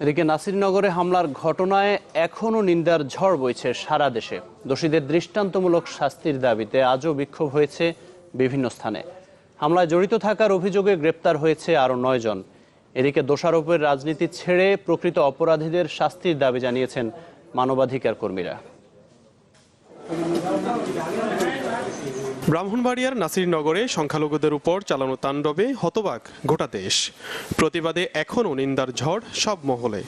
এদিকে নাসিরনগরে হামলার ঘটনায় এখনও নিন্দার ঝড় বইছে সারা দেশে। দোষীদের দৃষ্টান্তমূলক শাস্তির দাবিতে আজও বিক্ষোভ হয়েছে বিভিন্ন স্থানে। হামলায় জড়িত থাকার অভিযোগে গ্রেপ্তার হয়েছে আরও নয় জন। এদিকে দোষারোপের রাজনীতি ছেড়ে প্রকৃত অপরাধীদের শাস্তির দাবি জানিয়েছেন মানবাধিকার কর্মীরা ব্রাহ্মণবাড়িয়ার নাসিরনগরে সংখ্যালঘুদের উপর চালানো তাণ্ডবে হতবাক গোটা দেশ। প্রতিবাদে এখনও নিন্দার ঝড় সব মহলে।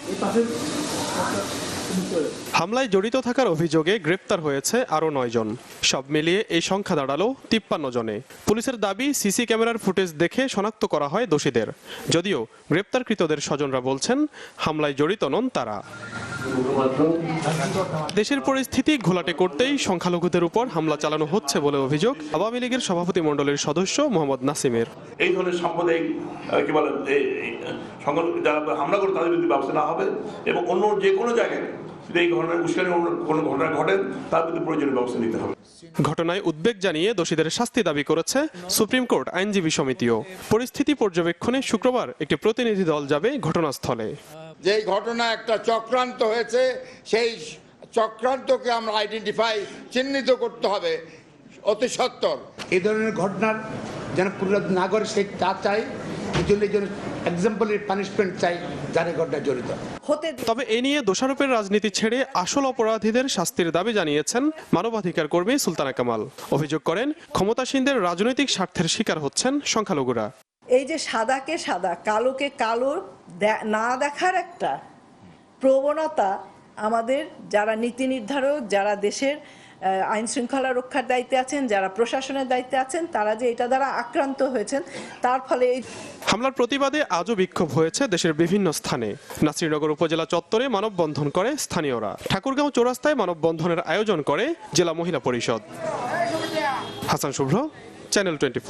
হামলায় জড়িত থাকার অভিযোগে গ্রেপ্তার হয়েছে আরও নয় জন। সব মিলিয়ে এই সংখ্যা দাঁড়াল তিপ্পান্ন জনে। পুলিশের দাবি, সিসি ক্যামেরার ফুটেজ দেখে শনাক্ত করা হয় দোষীদের। যদিও গ্রেপ্তারকৃতদের স্বজনরা বলছেন, হামলায় জড়িত নন তারা। দেশের পরিস্থিতি ঘোলাটে করতেই সংখ্যালঘুদের উপর হামলা চালানো হচ্ছে বলে অভিযোগ আওয়ামী লীগের সভাপতি মণ্ডলীর সদস্য মোহাম্মদ নাসিমের। এই ধরনের সাম্প্রদায়িক কি বলে যারা হামলা করে তাদের বিরুদ্ধে ব্যবস্থা না হবে এবং অন্য যে কোনো জায়গায় যদি এই ধরনের উস্কানি কোনো ঘটনা ঘটে তার বিরুদ্ধে প্রয়োজনীয় ব্যবস্থা নিতে হবে। ঘটনায় উদ্বেগ জানিয়ে দোষীদের শাস্তি দাবি করেছে সুপ্রিম কোর্ট আইনজীবী সমিতিও। পরিস্থিতি পর্যবেক্ষণে শুক্রবার একটি প্রতিনিধি দল যাবে ঘটনাস্থলে। যে ঘটনা একটা চক্রান্ত হয়েছে সেই চক্রান্তকে আমরা আইডেন্টিফাই চিহ্নিত করতে হবে অতি সত্বর এই ধরনের ঘটনার যেন পুনরাবৃত্তি না করে সে তা চাই এই জন্য এই জন্য এক্সাম্পলের পানিশমেন্ট চাই। ঘটনায় জড়িত। হতে তবে এ নিয়ে দোষারোপের রাজনীতি ছেড়ে আসল অপরাধীদের শাস্তির দাবি জানিয়েছেন মানবাধিকার কর্মী সুলতানা কামাল। অভিযোগ করেন ক্ষমতাসীনদের রাজনৈতিক স্বার্থের শিকার হচ্ছেন সংখ্যালঘুরা। এই যে সাদাকে সাদা কালোকে কালো না দেখার একটা প্রবণতা আমাদের যারা নীতি নির্ধারক যারা দেশের আইন শৃঙ্খলা রক্ষার দায়িত্বে আছেন, যারা প্রশাসনের দায়িত্বে আছেন, তারা যে এটা দ্বারা আক্রান্ত হয়েছেন, তার ফলে এই হামলার প্রতিবাদে আজও বিক্ষোভ হয়েছে দেশের বিভিন্ন স্থানে। নাসিরনগর উপজেলা চত্বরে মানববন্ধন করে স্থানীয়রা। ঠাকুরগাঁও চৌরাস্তায় মানববন্ধনের আয়োজন করে জেলা মহিলা পরিষদ। হাসান শুভ্র, চ্যানেল টোয়েন্টি